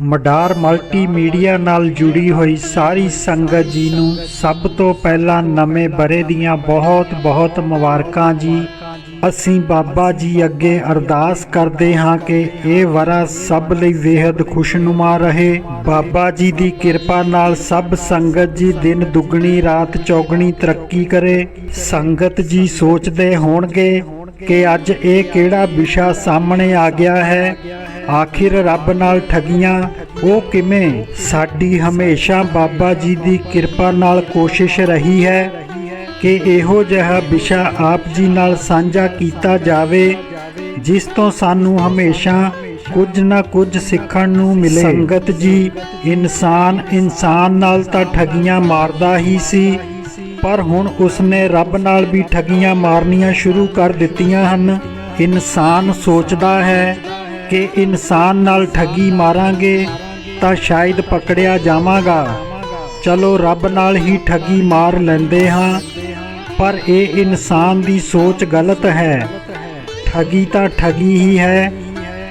ਮਡਾਰ multimedia ਨਾਲ ਜੁੜੀ ਹੋਈ ਸਾਰੀ ਸੰਗਤ ਜੀ ਨੂੰ ਸਭ ਤੋਂ ਪਹਿਲਾਂ ਨਵੇਂ ਬਰੇ ਦੀਆਂ ਬਹੁਤ-ਬਹੁਤ ਮੁਬਾਰਕਾਂ ਜੀ। ਅਸੀਂ ਬਾਬਾ ਜੀ ਅੱਗੇ ਅਰਦਾਸ ਕਰਦੇ ਹਾਂ ਕਿ ਇਹ ਵਰਾ ਸਭ ਲਈ ਬੇहद ਖੁਸ਼ਨੁਮਾ ਰਹੇ। ਬਾਬਾ ਜੀ ਦੀ ਕਿਰਪਾ ਨਾਲ ਸਭ ਸੰਗਤ ਜੀ ਦਿਨ ਦੁੱਗਣੀ, ਰਾਤ ਚੌਗਣੀ ਤਰੱਕੀ ਕਰੇ। ਸੰਗਤ ਜੀ ਸੋਚਦੇ ਹੋਣਗੇ ਕਿ ਅੱਜ ਇਹ ਕਿਹੜਾ ਵਿਸ਼ਾ ਸਾਹਮਣੇ ਆ ਗਿਆ ਹੈ। ਆਖਿਰ ਰੱਬ ਨਾਲ ਠਗੀਆਂ, ਉਹ ਕਿਵੇਂ? ਸਾਡੀ ਹਮੇਸ਼ਾ ਬਾਬਾ ਜੀ ਦੀ ਕਿਰਪਾ ਨਾਲ ਕੋਸ਼ਿਸ਼ ਰਹੀ ਹੈ ਕਿ ਇਹੋ ਜਿਹਾ ਵਿਸ਼ਾ ਆਪ ਜੀ ਨਾਲ ਸਾਂਝਾ ਕੀਤਾ ਜਾਵੇ, ਜਿਸ ਤੋਂ ਸਾਨੂੰ ਹਮੇਸ਼ਾ ਕੁਝ ਨਾ ਕੁਝ ਸਿੱਖਣ ਨੂੰ ਮਿਲੇ। ਸੰਗਤ ਜੀ, ਇਨਸਾਨ ਇਨਸਾਨ ਨਾਲ ਤਾਂ ਠਗੀਆਂ ਮਾਰਦਾ ਹੀ ਸੀ, ਪਰ ਹੁਣ ਉਸਨੇ ਰੱਬ ਨਾਲ ਵੀ ਠਗੀਆਂ ਮਾਰਨੀਆਂ ਸ਼ੁਰੂ ਕਰ ਦਿੱਤੀਆਂ ਹਨ। ਇਨਸਾਨ ਸੋਚਦਾ ਹੈ ਕਿ ਇਨਸਾਨ ਨਾਲ ਠੱਗੀ ਮਾਰਾਂਗੇ ਤਾਂ ਸ਼ਾਇਦ ਪਕੜਿਆ ਜਾਵਾਂਗਾ। ਚਲੋ ਰੱਬ ਨਾਲ ਹੀ ਠੱਗੀ ਮਾਰ ਲੈਂਦੇ ਹਾਂ, ਪਰ ਇਹ ਇਨਸਾਨ ਦੀ ਸੋਚ ਗਲਤ ਹੈ। ਠੱਗੀ ਤਾਂ ਠੱਗੀ ਹੀ ਹੈ,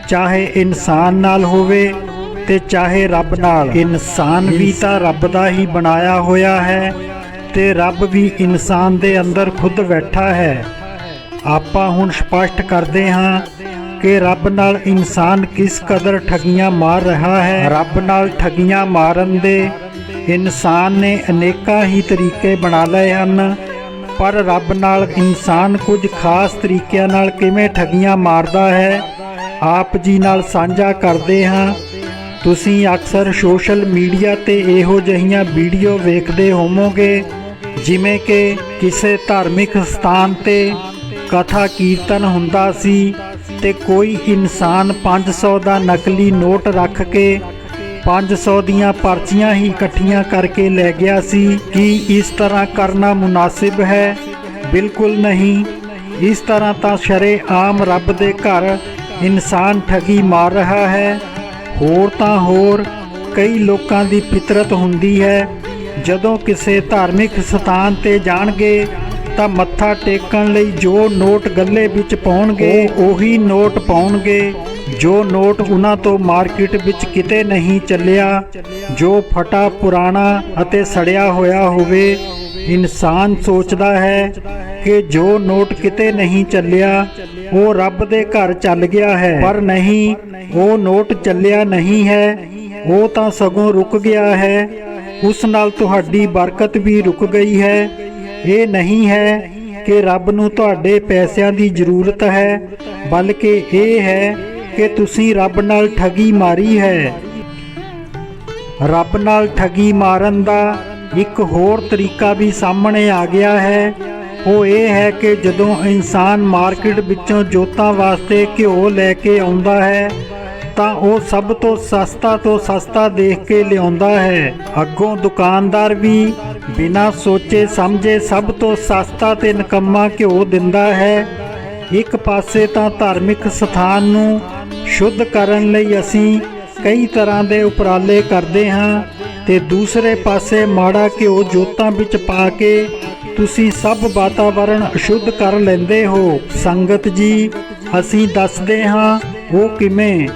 ਚਾਹੇ ਇਨਸਾਨ ਨਾਲ ਹੋਵੇ ਤੇ ਚਾਹੇ ਰੱਬ ਨਾਲ। ਇਨਸਾਨ ਵੀ ਤਾਂ ਰੱਬ ਦਾ ਹੀ ਬਣਾਇਆ ਹੋਇਆ ਹੈ ਤੇ ਰੱਬ ਵੀ ਇਨਸਾਨ ਦੇ ਅੰਦਰ ਖੁਦ ਬੈਠਾ ਹੈ। ਆਪਾਂ ਹੁਣ ਸਪਸ਼ਟ ਕਰਦੇ ਹਾਂ ਕਿ ਰੱਬ ਨਾਲ ਇਨਸਾਨ ਕਿਸ ਕਦਰ ਠਗੀਆਂ ਮਾਰ ਰਿਹਾ ਹੈ? ਰੱਬ ਨਾਲ ਠਗੀਆਂ ਮਾਰਨ ਦੇ ਇਨਸਾਨ ਨੇ ਅਨੇਕਾਂ ਹੀ ਤਰੀਕੇ ਬਣਾ ਲਏ ਹਨ, ਪਰ ਰੱਬ ਨਾਲ ਇਨਸਾਨ ਕੁਝ ਖਾਸ ਤਰੀਕਿਆਂ ਨਾਲ ਕਿਵੇਂ ਠਗੀਆਂ ਮਾਰਦਾ ਹੈ, ਆਪ ਜੀ ਨਾਲ ਸਾਂਝਾ ਕਰਦੇ ਹਾਂ। ਤੁਸੀਂ ਅਕਸਰ ਸੋਸ਼ਲ ਮੀਡੀਆ ਤੇ ਇਹੋ ਜਿਹੀਆਂ ਵੀਡੀਓ ਵੇਖਦੇ ਹੋਵੋਗੇ, ਜਿਵੇਂ ਕਿ ਕਿਸੇ ਧਾਰਮਿਕ ਸਥਾਨ ਤੇ ਕਥਾ ਕੀਰਤਨ ਹੁੰਦਾ ਸੀ ਤੇ ਕੋਈ ਇਨਸਾਨ 500 ਦਾ ਨਕਲੀ ਨੋਟ ਰੱਖ ਕੇ 500 ਦੀਆਂ ਪਰਚੀਆਂ ਹੀ ਇਕੱਠੀਆਂ ਕਰਕੇ ਲੈ ਗਿਆ ਸੀ। ਕਿ ਇਸ ਤਰ੍ਹਾਂ ਕਰਨਾ ਮੁਨਾਸਿਬ ਹੈ? ਬਿਲਕੁਲ ਨਹੀਂ। ਇਸ ਤਰ੍ਹਾਂ ਤਾਂ ਸ਼ਰੇ ਆਮ ਰੱਬ ਦੇ ਘਰ ਇਨਸਾਨ ਠਗੀ ਮਾਰ ਰਿਹਾ ਹੈ। ਹੋਰ ਤਾਂ ਹੋਰ, ਕਈ ਲੋਕਾਂ ਦੀ ਫਿਤਰਤ ਹੁੰਦੀ ਹੈ। ਜਦੋਂ ਕਿਸੇ ਧਾਰਮਿਕ ਸਥਾਨ ਤੇ ਜਾਣਗੇ ਤਾਂ ਮੱਥਾ ਟੇਕਣ ਲਈ ਜੋ ਨੋਟ ਗੱਲੇ ਵਿੱਚ ਪਾਉਣਗੇ, ਉਹੀ ਨੋਟ ਪਾਉਣਗੇ, ਜੋ ਨੋਟ ਉਹਨਾਂ ਤੋਂ ਮਾਰਕੀਟ ਵਿੱਚ ਕਿਤੇ ਨਹੀਂ ਚੱਲਿਆ, ਜੋ ਫਟਾ ਪੁਰਾਣਾ ਅਤੇ ਸੜਿਆ ਹੋਇਆ ਹੋਵੇ, ਇਨਸਾਨ ਸੋਚਦਾ ਹੈ ਕਿ ਜੋ ਨੋਟ ਕਿਤੇ ਨਹੀਂ ਚੱਲਿਆ, ਉਹ ਰੱਬ ਦੇ ਘਰ ਚੱਲ ਗਿਆ ਹੈ। ਪਰ ਨਹੀਂ, ਉਹ ਨੋਟ ਚੱਲਿਆ ਨਹੀਂ ਹੈ, ਉਹ ਤਾਂ ਸਗੋਂ ਰੁਕ ਗਿਆ ਹੈ, ਉਸ ਨਾਲ ਤੁਹਾਡੀ ਬਰਕਤ ਵੀ ਰੁਕ ਗਈ ਹੈ। ਇਹ ਨਹੀਂ ਹੈ ਕਿ ਰੱਬ ਨੂੰ ਤੁਹਾਡੇ ਪੈਸਿਆਂ ਦੀ ਜ਼ਰੂਰਤ ਹੈ, ਬਲਕਿ ਇਹ ਹੈ ਕਿ ਤੁਸੀਂ ਰੱਬ ਨਾਲ ਠਗੀ ਮਾਰੀ ਹੈ। ਰੱਬ ਨਾਲ ਠਗੀ ਮਾਰਨ ਦਾ ਇੱਕ ਹੋਰ ਤਰੀਕਾ ਵੀ ਸਾਹਮਣੇ ਆ ਗਿਆ ਹੈ। ਉਹ ਇਹ ਹੈ ਕਿ ਜਦੋਂ ਇਨਸਾਨ ਮਾਰਕੀਟ ਵਿੱਚੋਂ ਜੋਤਾਂ ਵਾਸਤੇ ਘਿਓ ਲੈ ਕੇ ਆਉਂਦਾ ਹੈ ਤਾਂ ਉਹ ਸਭ ਤੋਂ ਸਸਤਾ ਤੋਂ ਸਸਤਾ ਦੇਖ ਕੇ ਲਿਆਉਂਦਾ ਹੈ। ਅੱਗੋਂ ਦੁਕਾਨਦਾਰ ਵੀ ਬਿਨਾਂ ਸੋਚੇ ਸਮਝੇ ਸਭ ਤੋਂ ਸਸਤਾ ਤੇ ਨਿਕੰਮਾ ਘਿਓ ਦਿੰਦਾ ਹੈ। ਇੱਕ ਪਾਸੇ ਤਾਂ ਧਾਰਮਿਕ ਸਥਾਨ ਨੂੰ ਸ਼ੁੱਧ ਕਰਨ ਲਈ ਅਸੀਂ ਕਈ ਤਰ੍ਹਾਂ ਦੇ ਉਪਰਾਲੇ ਕਰਦੇ ਹਾਂ ਤੇ ਦੂਸਰੇ ਪਾਸੇ ਮਾੜਾ ਘਿਓ ਜੋਤਾਂ ਵਿੱਚ ਪਾ ਕੇ ਤੁਸੀਂ ਸਭ ਵਾਤਾਵਰਣ ਅਸ਼ੁੱਧ ਕਰ ਲੈਂਦੇ ਹੋ। ਸੰਗਤ ਜੀ, ਅਸੀਂ ਦੱਸਦੇ ਹਾਂ ਉਹ ਕਿਵੇਂ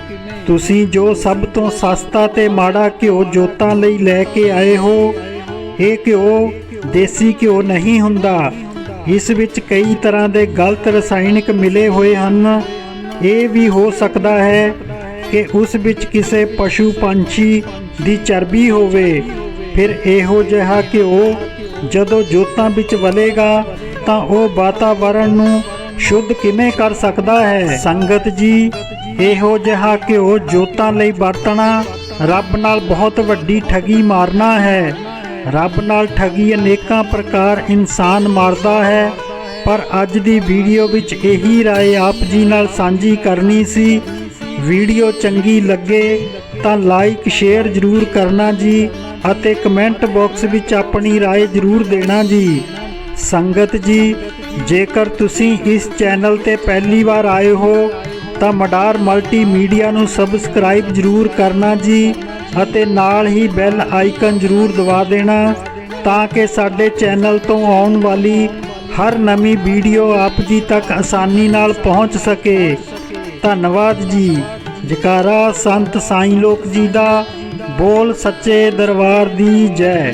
ਤੁਸੀਂ ਜੋ ਸਭ ਤੋਂ ਸਸਤਾ ਤੇ ਮਾੜਾ ਘਿਓ ਜੋਤਾਂ ਲਈ ਲੈ ਕੇ ਆਏ ਹੋ, ਇਹ ਘਿਓ ਦੇਸੀ ਘਿਓ ਨਹੀਂ ਹੁੰਦਾ। ਇਸ ਵਿੱਚ ਕਈ ਤਰ੍ਹਾਂ ਦੇ ਗਲਤ ਰਸਾਇਣਿਕ ਮਿਲੇ ਹੋਏ ਹਨ। ਇਹ ਵੀ ਹੋ ਸਕਦਾ ਹੈ ਕਿ ਉਸ ਵਿੱਚ ਕਿਸੇ ਪਸ਼ੂ ਪੰਛੀ ਦੀ ਚਰਬੀ ਹੋਵੇ। ਫਿਰ ਇਹੋ ਜਿਹਾ ਘਿਓ ਜਦੋਂ ਜੋਤਾਂ ਵਿੱਚ ਵਲੇਗਾ, ਤਾਂ ਉਹ ਵਾਤਾਵਰਣ ਨੂੰ ਸ਼ੁੱਧ ਕਿਵੇਂ ਕਰ ਸਕਦਾ ਹੈ? ਸੰਗਤ ਜੀ ਇਹੋ ਜਿਹਾ ਘਿਓ ਜੋਤਾਂ ਲਈ ਵਰਤਣਾ ਰੱਬ ਨਾਲ ਬਹੁਤ ਵੱਡੀ ਠਗੀ ਮਾਰਨਾ ਹੈ ਰੱਬ ਨਾਲ ਠਗੀ ਅਨੇਕਾਂ ਪ੍ਰਕਾਰ ਇਨਸਾਨ ਮਾਰਦਾ ਹੈ ਪਰ ਅੱਜ ਦੀ ਵੀਡੀਓ ਵਿੱਚ ਇਹੀ رائے ਆਪ ਜੀ ਨਾਲ ਸਾਂਝੀ ਕਰਨੀ ਸੀ ਵੀਡੀਓ ਚੰਗੀ ਲੱਗੇ ਤਾਂ ਲਾਈਕ ਸ਼ੇਅਰ ਜ਼ਰੂਰ ਕਰਨਾ ਜੀ ਅਤੇ ਕਮੈਂਟ ਬਾਕਸ ਵਿੱਚ ਆਪਣੀ رائے ਜ਼ਰੂਰ ਦੇਣਾ ਜੀ ਸੰਗਤ ਜੀ ਜੇਕਰ ਤੁਸੀਂ ਇਸ ਚੈਨਲ ਤੇ ਪਹਿਲੀ ਵਾਰ ਆਏ ਹੋ ਤਾਂ ਮਡਾਰ ਮਲਟੀਮੀਡੀਆ ਨੂੰ ਸਬਸਕ੍ਰਾਈਬ ਜ਼ਰੂਰ ਕਰਨਾ ਜੀ ਅਤੇ ਨਾਲ ਹੀ ਬੈਲ ਆਈਕਨ ਜ਼ਰੂਰ ਦਬਾ ਦੇਣਾ ਤਾਂ ਕਿ ਸਾਡੇ ਚੈਨਲ ਤੋਂ ਆਉਣ ਵਾਲੀ ਹਰ ਨਵੀਂ ਵੀਡੀਓ ਆਪ ਜੀ ਤੱਕ ਆਸਾਨੀ ਨਾਲ ਪਹੁੰਚ ਸਕੇ। ਧੰਨਵਾਦ ਜੀ। ਜਕਾਰਾ ਸੰਤ ਸਾਈਂ ਲੋਕ ਜੀ ਦਾ ਬੋਲ ਸੱਚੇ ਦਰਬਾਰ ਦੀ ਜੈ।